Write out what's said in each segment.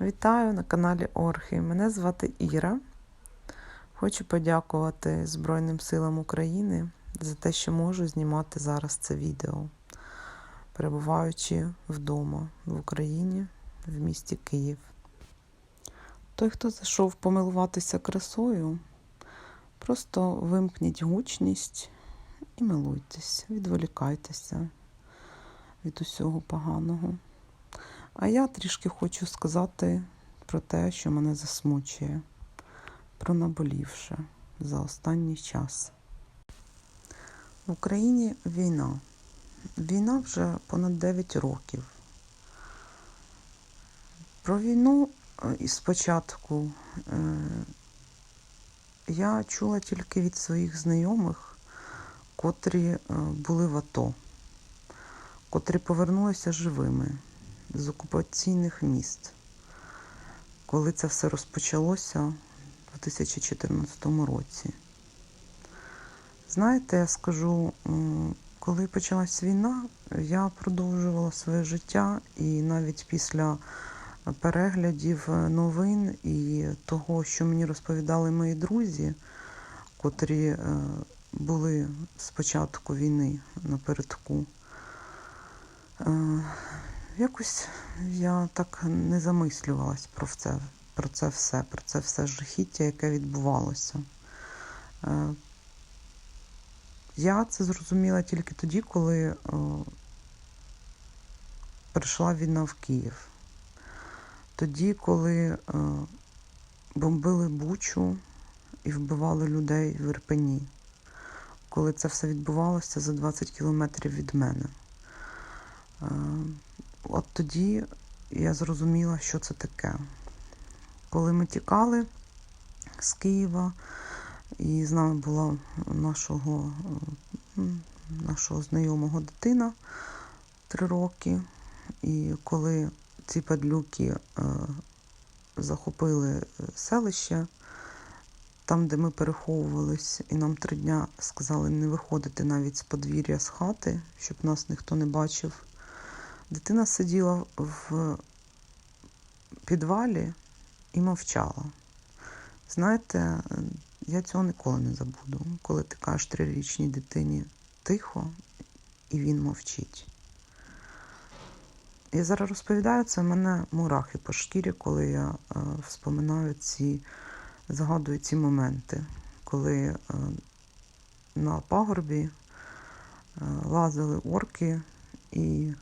Вітаю на каналі Орхи. Мене звати Іра. Хочу подякувати Збройним силам України за те, що можу знімати зараз це відео, перебуваючи вдома в Україні, в місті Київ. Той, хто зайшов помилуватися красою, просто вимкніть гучність і милуйтесь, відволікайтеся від усього поганого. А я трішки хочу сказати про те, що мене засмучує, про наболівше за останній час. В Україні війна. Війна вже понад 9 років. Про війну із спочатку е, я чула тільки від своїх знайомих, котрі е, були в АТО, котрі повернулися живими з окупаційних міст. Коли це все розпочалося в 2014 році. Знаєте, я скажу, коли почалась війна, я продовжувала своє життя і навіть після переглядів новин і того, що мені розповідали мої друзі, котрі були з початку війни напередку. Якось я так не замислювалась про це, про це все, про це все жахіття, яке відбувалося. Е, я це зрозуміла тільки тоді, коли прийшла війна в Київ. Тоді, коли е, бомбили Бучу і вбивали людей в Ірпені, коли це все відбувалося за 20 кілометрів від мене. Тоді я зрозуміла, що це таке. Коли ми тікали з Києва, і з нами була нашого нашого знайомого дитина три роки. І коли ці падлюки е, захопили селище, там, де ми переховувались, і нам три дня сказали не виходити навіть з подвір'я з хати, щоб нас ніхто не бачив. Дитина сиділа в підвалі і мовчала. Знаєте, я цього ніколи не забуду, коли ти кажеш трирічній дитині тихо, і він мовчить. Я зараз розповідаю, це в мене мурахи по шкірі, коли я е, вспоминаю ці, згадую ці моменти, коли е, на пагорбі е, лазили орки і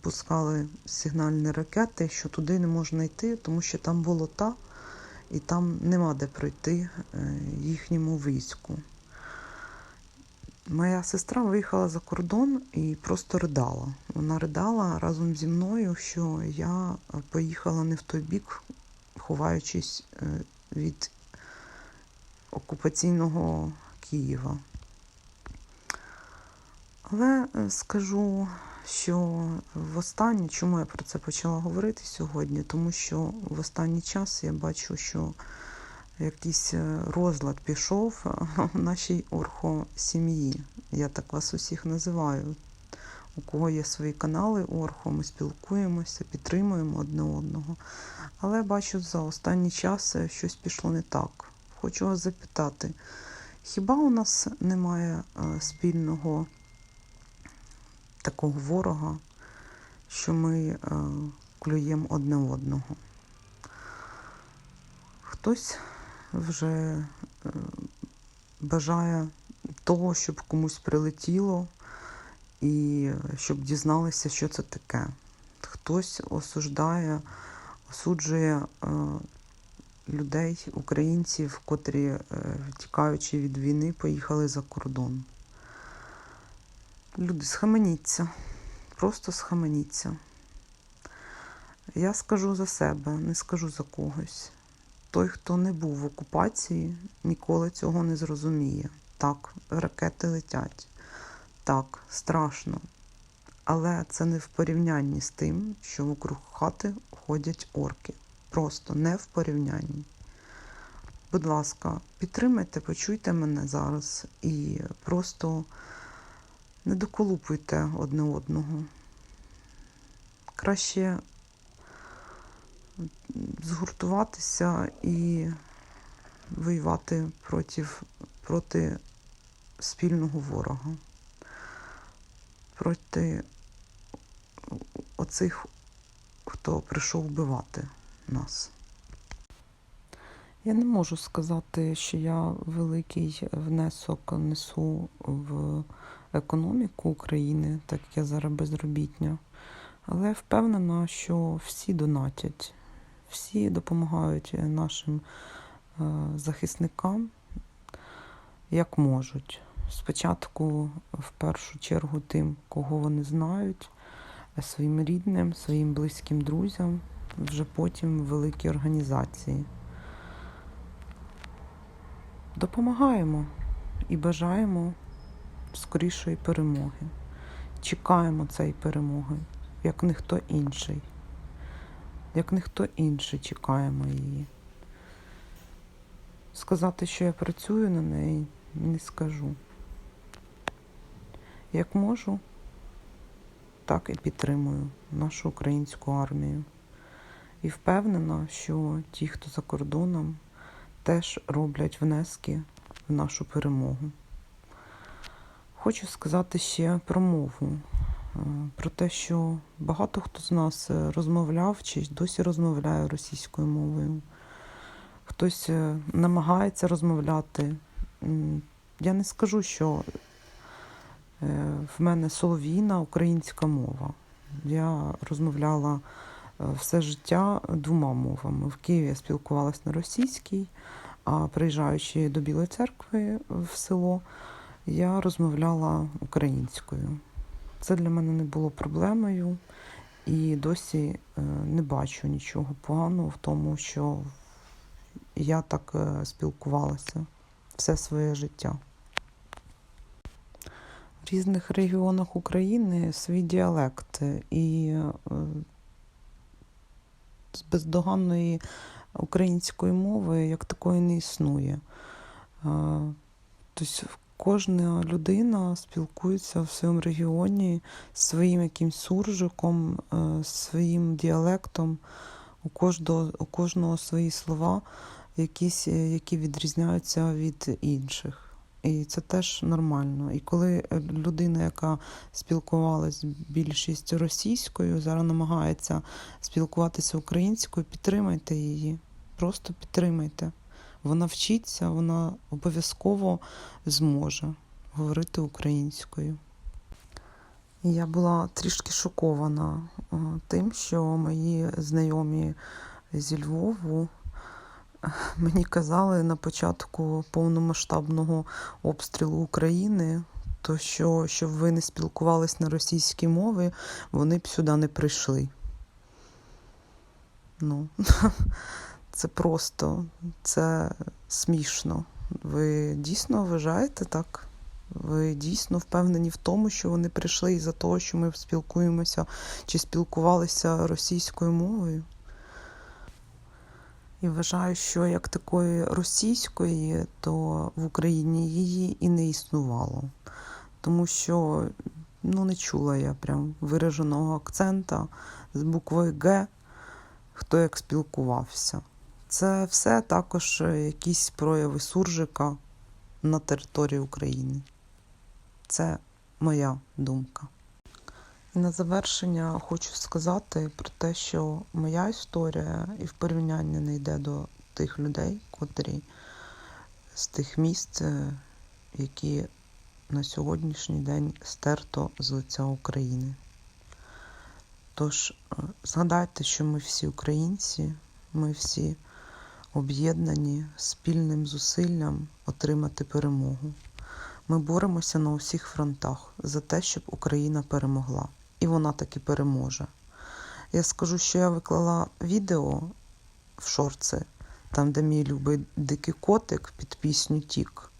пускали сигнальні ракети, що туди не можна йти, тому що там болота і там нема де пройти е, їхньому війську. Моя сестра виїхала за кордон і просто ридала. Вона ридала разом зі мною, що я поїхала не в той бік, ховаючись е, від окупаційного Києва. Але е, скажу що в останнє, чому я про це почала говорити сьогодні? Тому що в останній час я бачу, що якийсь е, розлад пішов в нашій орхо-сім'ї. Я так вас усіх називаю. У кого є свої канали Орхо, ми спілкуємося, підтримуємо одне одного. Але бачу, за останній час е, щось пішло не так. Хочу вас запитати, хіба у нас немає е, спільного? Такого ворога, що ми е, клюємо одне одного. Хтось вже е, бажає того, щоб комусь прилетіло і щоб дізналися, що це таке. Хтось осуждає, осуджує е, людей, українців, котрі, е, тікаючи від війни, поїхали за кордон. Люди, схаменіться, просто схаменіться. Я скажу за себе, не скажу за когось. Той, хто не був в окупації, ніколи цього не зрозуміє. Так, ракети летять. Так, страшно. Але це не в порівнянні з тим, що вокруг хати ходять орки. Просто не в порівнянні. Будь ласка, підтримайте, почуйте мене зараз і просто. Не доколупуйте одне одного. Краще згуртуватися і воювати проти, проти спільного ворога, проти оцих, хто прийшов вбивати нас. Я не можу сказати, що я великий внесок несу в економіку України, так як я зараз безробітня. Але впевнена, що всі донатять, всі допомагають нашим е, захисникам як можуть. Спочатку, в першу чергу, тим, кого вони знають, своїм рідним, своїм близьким друзям, вже потім великі організації. Допомагаємо і бажаємо скорішої перемоги. Чекаємо цієї перемоги, як ніхто інший. Як ніхто інший чекаємо її. Сказати, що я працюю на неї, не скажу. Як можу, так і підтримую нашу українську армію. І впевнена, що ті, хто за кордоном, теж роблять внески в нашу перемогу. Хочу сказати ще про мову, е, про те, що багато хто з нас е, розмовляв чи досі розмовляє російською мовою. Хтось е, намагається розмовляти. Я не скажу, що в мене солов'їна українська мова. Я розмовляла все життя двома мовами. В Києві я спілкувалася на російській, а приїжджаючи до Білої церкви в село, я розмовляла українською. Це для мене не було проблемою, і досі е, не бачу нічого поганого в тому, що я так е, спілкувалася все своє життя. В різних регіонах України свій діалект і е, з бездоганної української мови як такої не існує. Тобто кожна людина спілкується в своєму регіоні своїм якимсь суржиком, е, своїм діалектом. У кожного, у кожного свої слова, якісь, які відрізняються від інших. І це теж нормально. І коли е, людина, яка спілкувалась більшість російською, зараз намагається спілкуватися українською, підтримайте її. Просто підтримайте. Вона вчиться, вона обов'язково зможе говорити українською. Я була трішки шокована е, тим, що мої знайомі зі Львову мені казали на початку повномасштабного обстрілу України, то що, щоб ви не спілкувались на російській мові, вони б сюди не прийшли. Ну, це просто, це смішно. Ви дійсно вважаєте так? Ви дійсно впевнені в тому, що вони прийшли із-за того, що ми спілкуємося чи спілкувалися російською мовою? І вважаю, що як такої російської, то в Україні її і не існувало. Тому що ну, не чула я прям вираженого акцента з буквою Г, хто як спілкувався. Це все також якісь прояви суржика на території України. Це моя думка. На завершення хочу сказати про те, що моя історія і в порівнянні не йде до тих людей, котрі з тих місць, е, які на сьогоднішній день стерто з лиця України. Тож е, згадайте, що ми всі українці, ми всі об'єднані спільним зусиллям отримати перемогу. Ми боремося на усіх фронтах за те, щоб Україна перемогла. І вона таки переможе. Я скажу, що я виклала відео в шорти, там, де мій любий дикий котик під пісню Тік.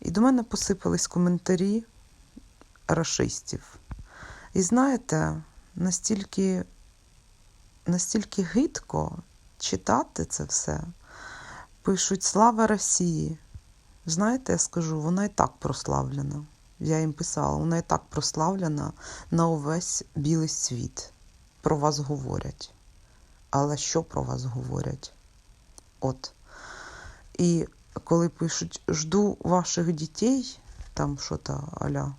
І до мене посипались коментарі рашистів. І знаєте, настільки, настільки гидко читати це все. Пишуть Слава Росії. Знаєте, я скажу, вона і так прославлена. Я їм писала, вона і так прославлена на увесь білий світ. Про вас говорять. але що про вас говорять? От. І коли пишуть жду ваших дітей, там що то аля,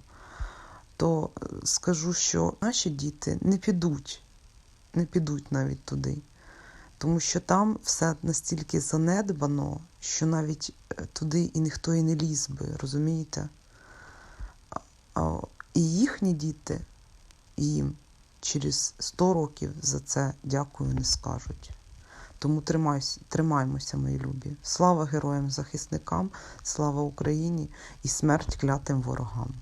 то скажу, що наші діти не підуть, не підуть навіть туди. Тому що там все настільки занедбано, що навіть е, туди і ніхто і не ліз би, розумієте? І їхні діти їм через 100 років за це дякую не скажуть. Тому тримайся, тримаймося, мої любі. Слава героям захисникам, слава Україні і смерть клятим ворогам.